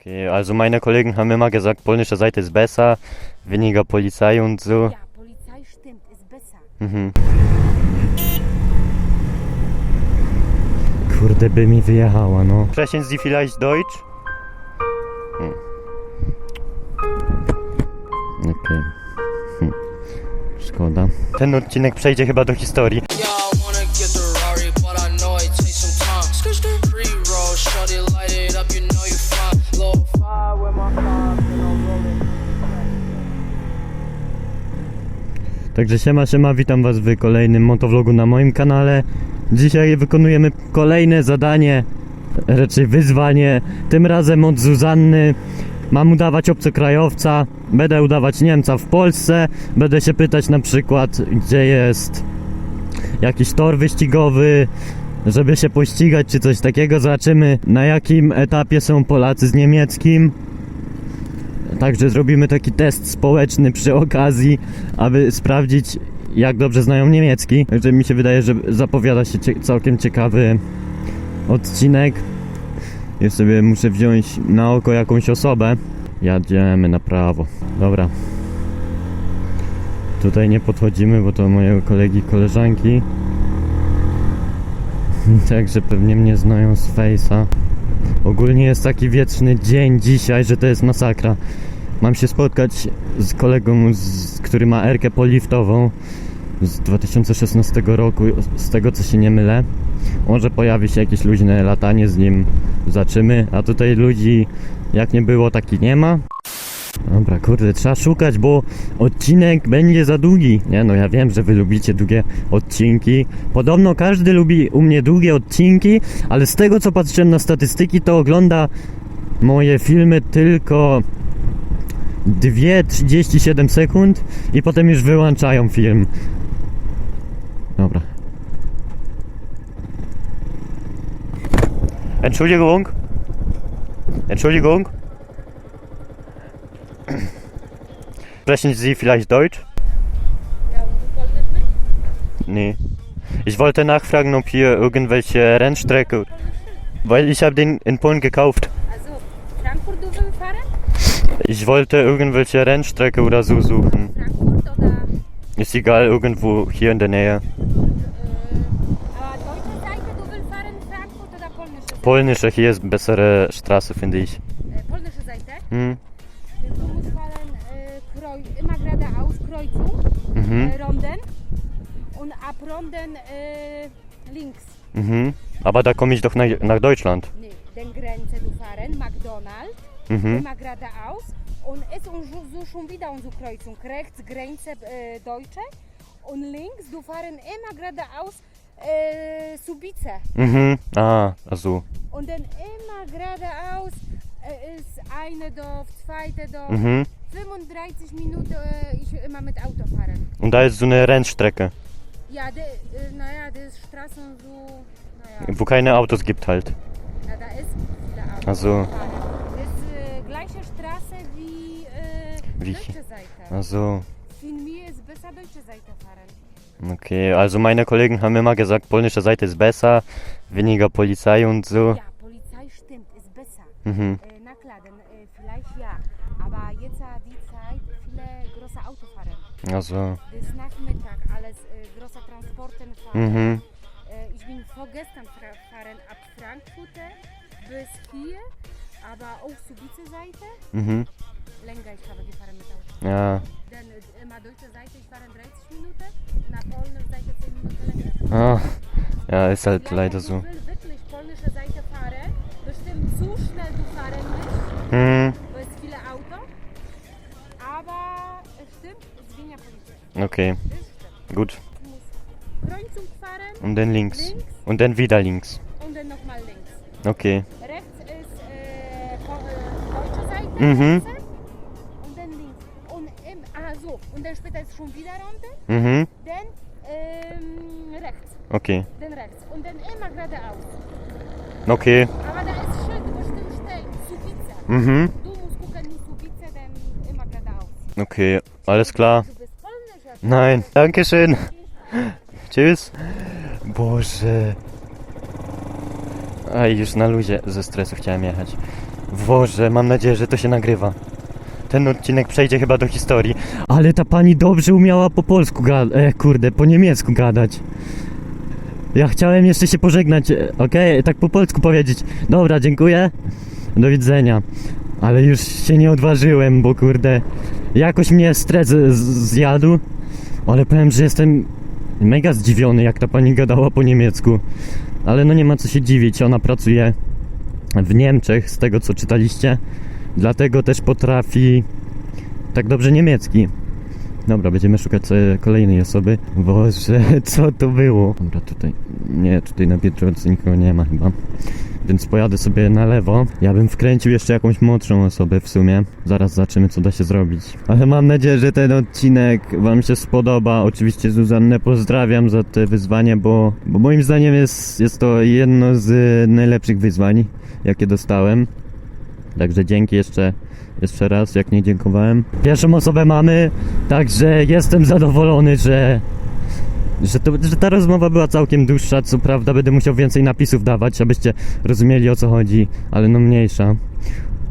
Okay, also meine Kollegen haben immer gesagt, polnische Seite ist besser, weniger Polizei und so. Ja, Polizei stimmt, ist besser. Mhm. Kurde, by mi wyjechała, no. Sprechen Sie vielleicht Deutsch? Hm. Okej. Hm. Szkoda. Ten odcinek przejdzie chyba do historii. Y'all wanna get the Rari, but I know it takes some time. Pre-roll, shut it, light it Także siema, siema, witam was w kolejnym motovlogu na moim kanale. Dzisiaj wykonujemy kolejne zadanie, raczej wyzwanie, tym razem od Zuzanny. Mam udawać obcokrajowca, będę udawać Niemca w Polsce, będę się pytać na przykład, gdzie jest jakiś tor wyścigowy, żeby się pościgać czy coś takiego. Zobaczymy na jakim etapie są Polacy z niemieckim. Także zrobimy taki test społeczny przy okazji, aby sprawdzić, jak dobrze znają niemiecki. Także mi się wydaje, że zapowiada się cie- całkiem ciekawy odcinek. Ja sobie muszę wziąć na oko jakąś osobę. Jadziemy na prawo. Dobra. Tutaj nie podchodzimy, bo to moje kolegi, koleżanki. Także pewnie mnie znają z Face'a. Ogólnie jest taki wieczny dzień dzisiaj, że to jest masakra. Mam się spotkać z kolegą, z, który ma erkę poliftową z 2016 roku, z tego co się nie mylę. Może pojawi się jakieś luźne latanie z nim, zobaczymy. A tutaj ludzi jak nie było, tak i nie ma. Dobra, kurde, trzeba szukać, bo odcinek będzie za długi. Nie no, ja wiem, że wy lubicie długie odcinki. Podobno każdy lubi u mnie długie odcinki, ale z tego co patrzyłem na statystyki, to ogląda moje filmy tylko 2,37 sekund i potem już wyłączają film. Dobra. Entschuldigung. Entschuldigung. Sprechen Sie vielleicht Deutsch? Ja, und du wolltest nicht? Nee. Ich wollte nachfragen, ob hier irgendwelche Rennstrecke. Weil ich habe den in Polen gekauft. Ich wollte irgendwelche Rennstrecke oder so suchen. Frankfurt oder Ist egal, irgendwo hier in der Nähe. äh, aber deutsche Seite du willst fahren, Frankfurt oder polnische hier ist bessere Straße, finde ich. Polnische Seite? Hm? Du musst fahren äh, immer geradeaus, Kreuzung, Mhm. äh, Ronden und ab Ronden äh, links. Mhm. Aber da komme ich doch nach, nach Deutschland. Nee, den Grenze du fahren, McDonald's, Mhm. immer geradeaus und ist so, schon wieder unsere Kreuzung. Rechts Grenze äh, Deutsche und links du fahren immer geradeaus äh, Subice. Mhm. Ah, also. Und dann immer geradeaus äh, ist eine Dorf, zweite Dorf. Mhm. 35 Minuten äh, ich immer mit Auto fahren. Und da ist so eine Rennstrecke, Ja, de, äh, naja, das ist Straßen so, naja, wo keine Autos gibt halt. na, da ist viele Autos. Gleiche Straße wie, äh, Wie? deutsche Seite. Also. Für mich ist besser deutsche Seite fahren. Okay, also meine Kollegen haben immer gesagt, polnische Seite ist besser, weniger Polizei und so. Ja, Polizei stimmt, ist besser. Mhm. Äh, na klar, dann äh, vielleicht ja. Aber jetzt äh, die Zeit, viele große Auto fahren. Also. Das Nachmittag, alles äh, große Transporten fahren. Mhm. Äh, ich bin vorgestern fra- fahren ab Frankfurt bis hier, aber auch zur Seite Mhm. länger ich habe gefahren mit Auto. Ja. Dann äh, immer deutsche Seite, ich fahre 30 Minuten, nach polnische Seite 10 Minuten länger. Ah. Ja, ist halt Ja, leider so. willst wirklich polnische Seite fahren, bestimmt zu schnell du fahren nicht, Mhm. weil es viele Auto. Aber es stimmt, es ist weniger Polizei. Okay, gut. Kreuzung fahren Und dann links. Links. Und dann wieder links. und dann nochmal links. Okay. Mhm. Und dann links. Und im, ah, so. und dann später ist schon wieder Mhm. dann ähm, rechts, Okay. dann rechts und dann immer geradeaus. Okay. Aber da ist Schild bestimmt Subice. Mhm. Du musst gucken, nicht Subice, dann immer geradeaus. Okay, alles klar. Du bist polnischer. Nein, Dankeschön. Tschüss. Boże. A już na luzie ze stresu chciałem jechać. Boże, mam nadzieję, że to się nagrywa. Ten odcinek przejdzie chyba do historii. Ale ta pani dobrze umiała po polsku gadać. E, kurde, po niemiecku gadać. Ja chciałem jeszcze się pożegnać, e, okej, tak po polsku powiedzieć. Dobra, dziękuję. Do widzenia. Ale już się nie odważyłem, bo kurde, jakoś mnie stres zjadł. Ale powiem, że jestem mega zdziwiony, jak ta pani gadała po niemiecku. Ale no nie ma co się dziwić, ona pracuje w Niemczech, z tego co czytaliście. Dlatego też potrafi tak dobrze niemiecki. Dobra, będziemy szukać e, kolejnej osoby. Boże, co to było? Dobra, tutaj. Nie, tutaj na Biedronce nikogo nie ma chyba. Więc pojadę sobie na lewo. Ja bym wkręcił jeszcze jakąś młodszą osobę w sumie. Zaraz zobaczymy, co da się zrobić. Ale mam nadzieję, że ten odcinek Wam się spodoba. Oczywiście Zuzannę pozdrawiam za te wyzwanie, bo, bo moim zdaniem jest, jest to jedno z najlepszych wyzwań, jakie dostałem. Także dzięki jeszcze, jeszcze raz, jak nie dziękowałem. Pierwszą osobę mamy, także jestem zadowolony, że, że, to, że ta rozmowa była całkiem dłuższa. Co prawda będę musiał więcej napisów dawać, abyście rozumieli o co chodzi, ale no mniejsza.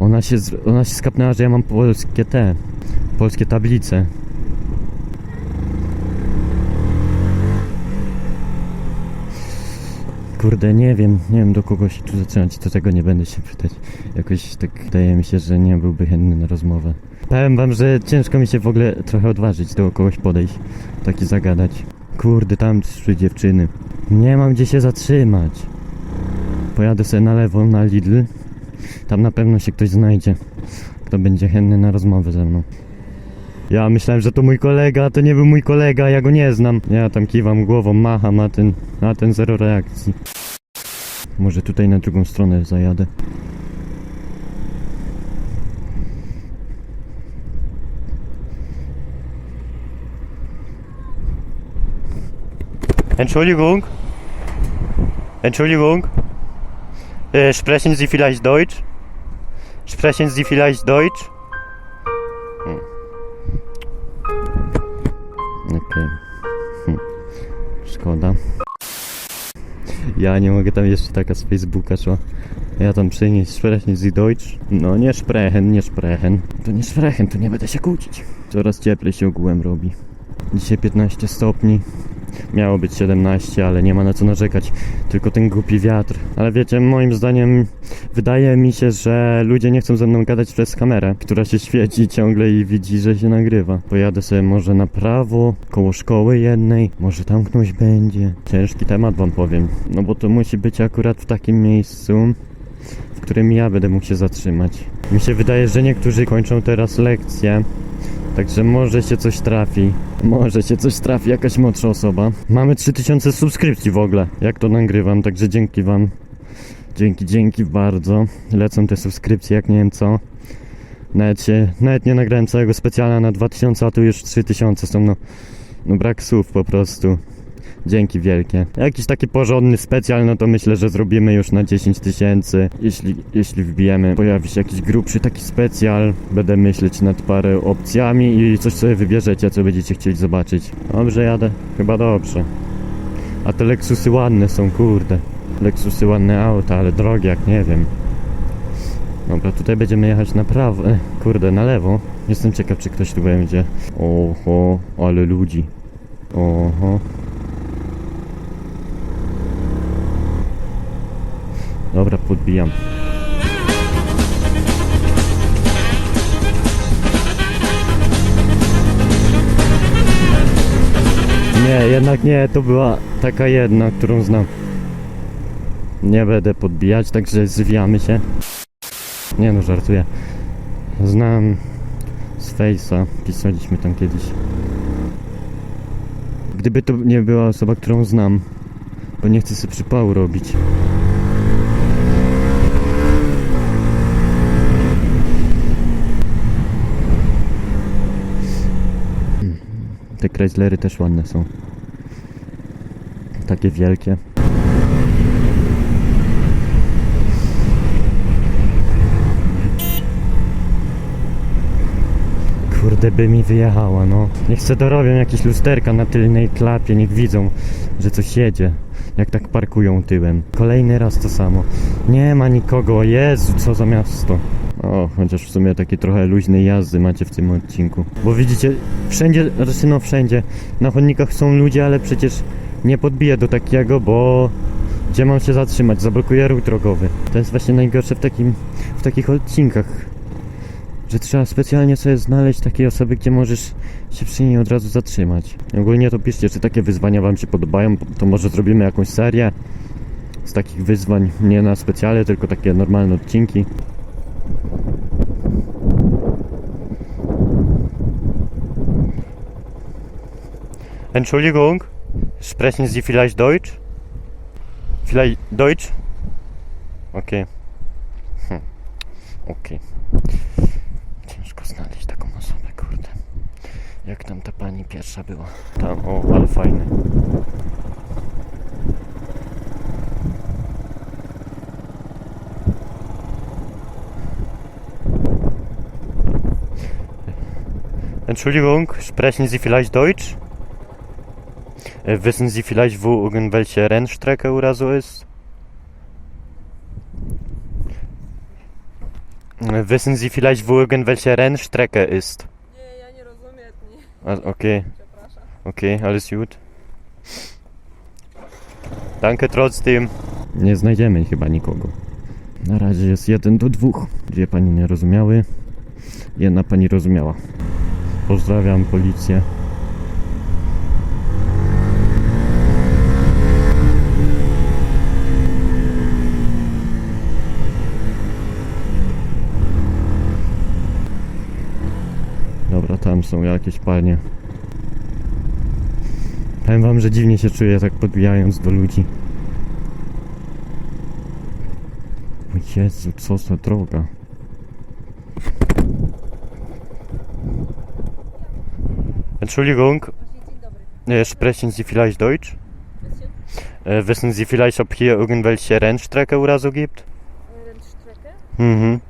Ona się, ona się skapnęła, że ja mam polskie te, polskie tablice. Kurde, nie wiem, nie wiem do kogo się tu zaczynać, do tego nie będę się pytać. Jakoś tak wydaje mi się, że nie byłby chętny na rozmowę. Powiem wam, że ciężko mi się w ogóle trochę odważyć do kogoś podejść, taki zagadać. Kurde, tam trzy dziewczyny. Nie mam gdzie się zatrzymać. Pojadę sobie na lewo, na Lidl. Tam na pewno się ktoś znajdzie, kto będzie chętny na rozmowę ze mną. Ja myślałem, że to mój kolega, a to nie był mój kolega, ja go nie znam. Ja tam kiwam głową, macham, a ten, a ten zero reakcji. Może tutaj na drugą stronę zajadę. Entschuldigung. Entschuldigung. Äh, sprechen Sie vielleicht Deutsch? Sprechen Sie vielleicht Deutsch? Okej. Hm. Szkoda. Ja nie mogę tam jeszcze taka z Facebooka szła. Ja tam przynieść sprechen Sie Deutsch? No nie sprechen, nie sprechen. To nie sprechen, to nie będę się kłócić. Coraz cieplej się ogółem robi. Dzisiaj 15 stopni. Miało być 17, ale nie ma na co narzekać. Tylko ten głupi wiatr. Ale wiecie, moim zdaniem wydaje mi się, że ludzie nie chcą ze mną gadać przez kamerę, która się świeci ciągle i widzi, że się nagrywa. Pojadę sobie może na prawo, koło szkoły jednej, może tam ktoś będzie. Ciężki temat wam powiem. No bo to musi być akurat w takim miejscu, w którym ja będę mógł się zatrzymać. Mi się wydaje, że niektórzy kończą teraz lekcje. Także może się coś trafi. Może się coś trafi, jakaś młodsza osoba. Mamy 3000 subskrypcji w ogóle, jak to nagrywam, także dzięki wam. Dzięki, dzięki bardzo. Lecą te subskrypcje jak nie wiem co. Nawet się, nawet nie nagrałem całego specjala na 2000, a tu już 3000 są, no, no brak słów po prostu. Dzięki wielkie. Jakiś taki porządny specjal, no to myślę, że zrobimy już na 10 tysięcy. Jeśli, jeśli wbijemy, pojawi się jakiś grubszy taki specjal, będę myśleć nad parę opcjami i coś sobie wybierzecie, co będziecie chcieli zobaczyć. Dobrze jadę? Chyba dobrze. A te Lexusy ładne są, kurde. Lexusy ładne auta, ale drogie jak nie wiem. Dobra, tutaj będziemy jechać na prawo, e, kurde, na lewo. Jestem ciekaw, czy ktoś tu będzie. Oho, ale ludzi. Oho. Dobra, podbijam. Nie, jednak nie, to była taka jedna, którą znam. Nie będę podbijać, także zwijamy się. Nie no, żartuję. Znam z Face'a, pisaliśmy tam kiedyś. Gdyby to nie była osoba, którą znam, bo nie chcę sobie przypału robić. Te Chryslery też ładne są. Takie wielkie. Kurde, by mi wyjechała, no. Niech se dorobią jakieś lusterka na tylnej klapie, niech widzą, że coś jedzie. Jak tak parkują tyłem. Kolejny raz to samo. Nie ma nikogo, Jezu, co za miasto. O, chociaż w sumie takie trochę luźnej jazdy macie w tym odcinku. Bo widzicie, wszędzie, znaczy no wszędzie, na chodnikach są ludzie, ale przecież nie podbiję do takiego, bo gdzie mam się zatrzymać? Zablokuję ruch drogowy. To jest właśnie najgorsze w, takim, w takich odcinkach, że trzeba specjalnie sobie znaleźć takie osoby, gdzie możesz się przy niej od razu zatrzymać. Ogólnie to piszcie, czy takie wyzwania wam się podobają, to może zrobimy jakąś serię z takich wyzwań, nie na specjale, tylko takie normalne odcinki. Entschuldigung, sprechen Sie vielleicht Deutsch? Vielleicht Deutsch? Okej. Hm. Okej. Ciężko znaleźć taką osobę, kurde. Jak tam ta pani pierwsza była? Tam, o, ale fajny. Entschuldigung, sprechen Sie vielleicht Deutsch? Äh, wissen Sie vielleicht, wo irgendwelche Rennstrecke oder so ist? Äh, wissen Sie vielleicht, wo irgendwelche Rennstrecke ist? Nie, ja nie rozumiem. Nie. Okay, Przepraszam. okay, alles gut. Danke trotzdem. Nie znajdziemy chyba nikogo. Na razie jest jeden do dwóch. Dwie pani nie rozumiały. Jedna pani rozumiała. Pozdrawiam policję. Dobra, tam są jakieś panie. Powiem wam, że dziwnie się czuję tak podbijając do ludzi. O Jezu, co za droga. Entschuldigung, äh, sprechen Sie vielleicht Deutsch? Äh, wissen Sie vielleicht, ob hier irgendwelche Rennstrecke oder so gibt? Äh, Rennstrecke. Mhm.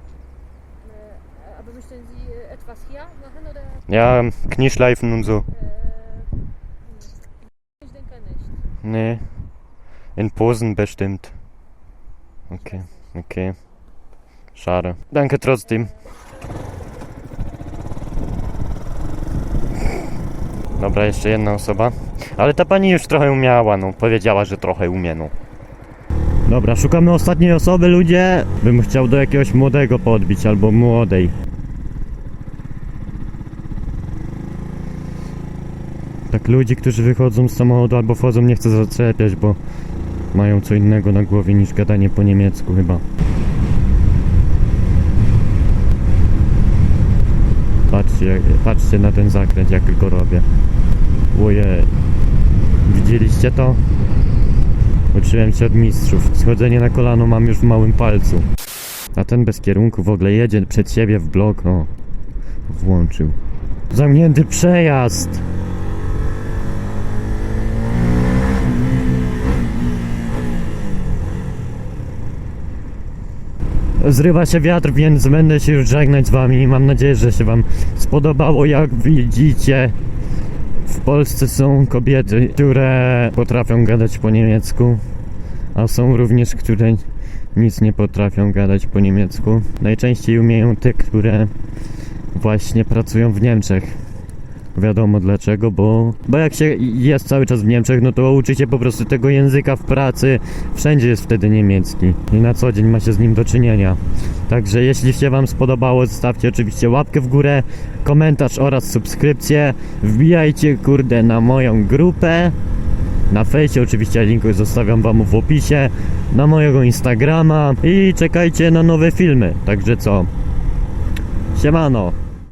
Äh, aber möchten Sie äh, etwas hier machen oder? Ja, Knieschleifen und so. Hm. ich denke nicht. Nee. In Posen bestimmt. Okay, okay. Schade. Danke trotzdem. Dobra, jeszcze jedna osoba. Ale ta pani już trochę umiała, no. Powiedziała, że trochę umie, no. Dobra, szukamy ostatniej osoby, ludzie. Bym chciał do jakiegoś młodego podbić, albo młodej. Tak ludzi, którzy wychodzą z samochodu albo wchodzą, nie chcę zaczepiać, bo mają co innego na głowie niż gadanie po niemiecku chyba. Patrzcie, patrzcie na ten zakręt, jak go robię. Ojej. Widzieliście to? Uczyłem się od mistrzów. Schodzenie na kolano mam już w małym palcu. A ten bez kierunku w ogóle jedzie przed siebie w blok, o. Włączył. Zamknięty przejazd! Zrywa się wiatr, więc będę się już żegnać z wami. Mam nadzieję, że się wam spodobało. Jak widzicie, Polsce są kobiety, które potrafią gadać po niemiecku, a są również, które nic nie potrafią gadać po niemiecku. Najczęściej umieją te, które właśnie pracują w Niemczech. Wiadomo dlaczego, bo, bo jak się jest cały czas w Niemczech, no to uczy się po prostu tego języka w pracy. Wszędzie jest wtedy niemiecki i na co dzień ma się z nim do czynienia. Także jeśli się Wam spodobało, zostawcie oczywiście łapkę w górę, komentarz oraz subskrypcję. Wbijajcie kurde na moją grupę. Na fejsie oczywiście link zostawiam Wam w opisie. Na mojego Instagrama i czekajcie na nowe filmy. Także co? Siemano!